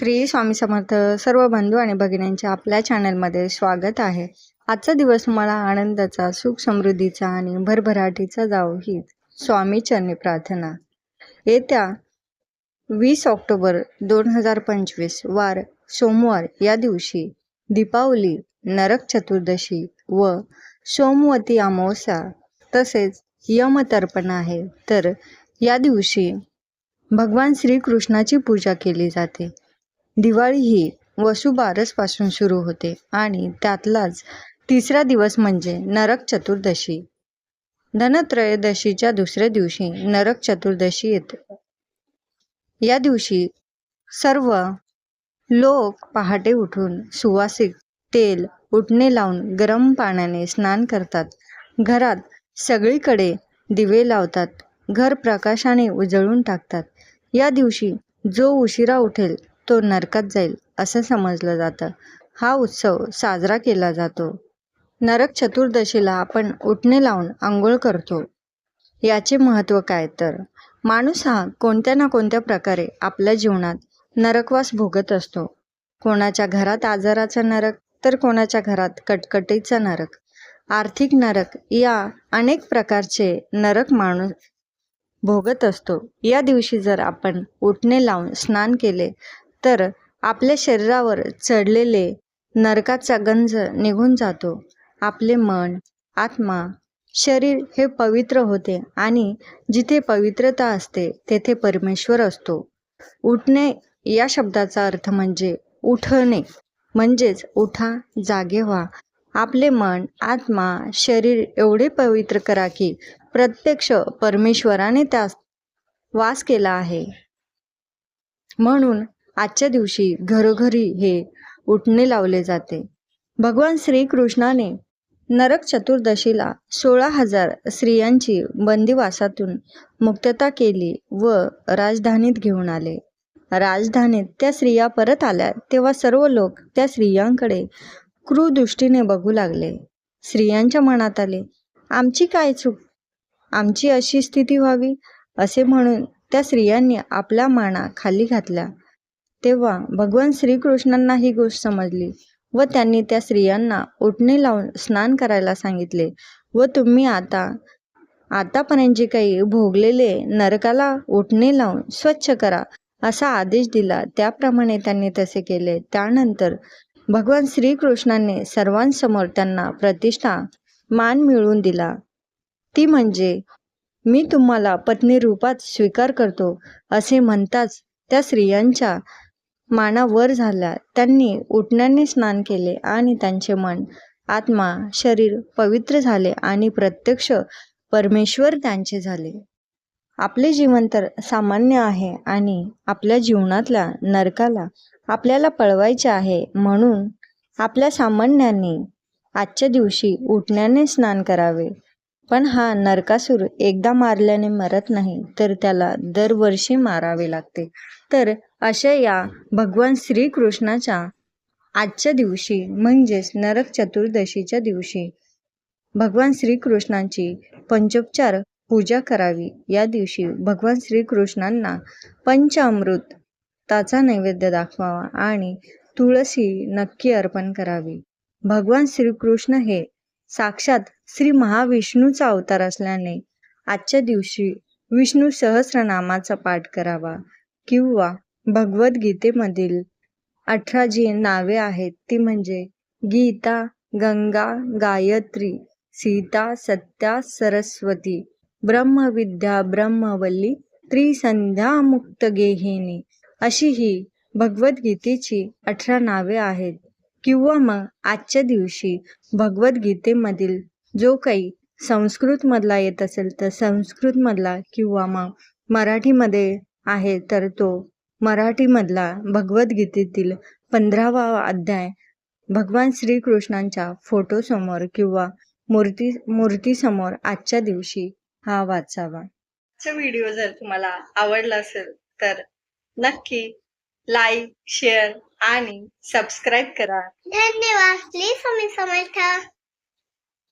श्री स्वामी समर्थ सर्व बंधू आणि भगिनींच्या आपल्या चॅनलमध्ये स्वागत आहे. आजचा दिवस तुम्हाला आनंदाचा सुख समृद्धीचा आणि भरभराटीचा जावो ही स्वामी चरणी प्रार्थना. येत्या वीस ऑक्टोबर दोन हजार पंचवीस वार सोमवार या दिवशी दीपावली नरक चतुर्दशी व सोमवती अमावस्या तसेच यमतर्पण आहे. तर या दिवशी भगवान श्रीकृष्णाची पूजा केली जाते. दिवाळी ही वसुबारसपासून सुरू होते आणि त्यातलाच तिसरा दिवस म्हणजे नरक चतुर्दशी. धनत्रयोदशीच्या दुसऱ्या दिवशी नरक चतुर्दशी येते. या दिवशी सर्व लोक पहाटे उठून सुवासिक तेल उठणे लावून गरम पाण्याने स्नान करतात. घरात सगळीकडे दिवे लावतात. घर प्रकाशाने उजळून टाकतात. या दिवशी जो उशिरा उठेल तो नरकात जाईल असं समजलं जातं. हा उत्सव साजरा केला जातो. नरक चतुर्दशीला आपण उठणे लावून आंघोळ करतो. याचे महत्त्व काय तर? माणूस हा कोणत्या ना कोणत्या प्रकारे आपल्या जीवनात नरकवास भोगत असतो. कोणाच्या घरात आजाराचा नरक तर कोणाच्या घरात कटकटीचा नरक. आर्थिक नरक या अनेक प्रकारचे नरक माणूस भोगत असतो. या दिवशी जर आपण उठणे लावून स्नान केले तर आपल्या शरीरावर चढलेले नरकाचा गंज निघून जातो. आपले मन आत्मा शरीर हे पवित्र होते आणि जिथे पवित्रता असते तेथे परमेश्वर असतो. उठणे या शब्दाचा अर्थ म्हणजे उठणे म्हणजेच उठा जागे व्हा. आपले मन आत्मा शरीर एवढे पवित्र करा की प्रत्यक्ष परमेश्वराने त्यास वास केला आहे. म्हणून आजच्या दिवशी घरोघरी हे उठणे लावले जाते. भगवान श्रीकृष्णाने नरक चतुर्दशीला सोळा हजार स्त्रियांची बंदिवासातून मुक्तता केली व राजधानीत घेऊन आले. राजधानीत त्या स्त्रिया परत आल्या तेव्हा सर्व लोक त्या स्त्रियांकडे क्रूदृष्टीने बघू लागले. स्त्रियांच्या मनात आले आमची काय चूक? आमची अशी स्थिती व्हावी? असे म्हणून त्या स्त्रियांनी आपल्या माना खाली घातल्या तेव्हा भगवान श्रीकृष्णांना ही गोष्ट समजली व त्यांनी त्या स्त्रियांना उठणे लावून स्नान करायला सांगितले. व तुम्ही आता आतापर्यंत जे काही भोगलेले नरकाला उठणे लावून स्वच्छ करा असा आदेश दिला. त्याप्रमाणे त्यांनी तसे केले. त्यानंतर भगवान श्रीकृष्णांनी सर्वांसमोर त्यांना प्रतिष्ठा मान मिळवून दिला. ती म्हणजे मी तुम्हाला पत्नी रूपात स्वीकार करतो असे म्हणताच त्या स्त्रियांच्या माना वर झाल्या. त्यांनी उठण्याने स्नान केले आणि त्यांचे मन आत्मा शरीर पवित्र झाले आणि प्रत्यक्ष परमेश्वर त्यांचे झाले. आपले जीवन तर सामान्य आहे आणि आपल्या जीवनातल्या नरकाला आपल्याला पळवायचे आहे म्हणून आपल्या सामान्यांनी आजच्या दिवशी उठण्याने स्नान करावे. पण हा नरकासूर एकदा मारल्याने मरत नाही तर त्याला दरवर्षी मारावे लागते. तर अशा या भगवान श्रीकृष्णाच्या आजच्या दिवशी म्हणजेच नरक चतुर्दशीच्या दिवशी भगवान श्रीकृष्णांची पंचोपचार पूजा करावी. या दिवशी भगवान श्रीकृष्णांना पंचामृत ताचा नैवेद्य दाखवावा आणि तुळसी नक्की अर्पण करावी. भगवान श्रीकृष्ण हे साक्षात श्री महाविष्णूचा अवतार असल्याने आजच्या दिवशी विष्णू सहस्रनामाचा पाठ करावा किंवा भगवद्गीतेमधील अठरा जी नावे आहेत. ती म्हणजे गीता गंगा गायत्री सीता सत्या सरस्वती ब्रह्मविद्या ब्रह्मवल्ली त्रिसंध्या मुक्त गेहिनी अशी ही भगवद्गीतेची अठरा नावे आहेत. किंवा मग आजच्या दिवशी भगवद्गीतेमधील जो काही संस्कृतमधला येत असेल तर संस्कृतमधला किंवा मग मराठीमध्ये आहे तर तो मराठीमधला भगवद्गीतेतील पंधरावा अध्याय भगवान श्रीकृष्णांच्या फोटोसमोर किंवा मूर्ती मूर्तीसमोर आजच्या दिवशी हा वाचावा. व्हिडिओ जर तुम्हाला आवडला असेल तर नक्की लाईक शेअर आणि सबस्क्राईब करा. धन्यवाद. स्वामी समर्थ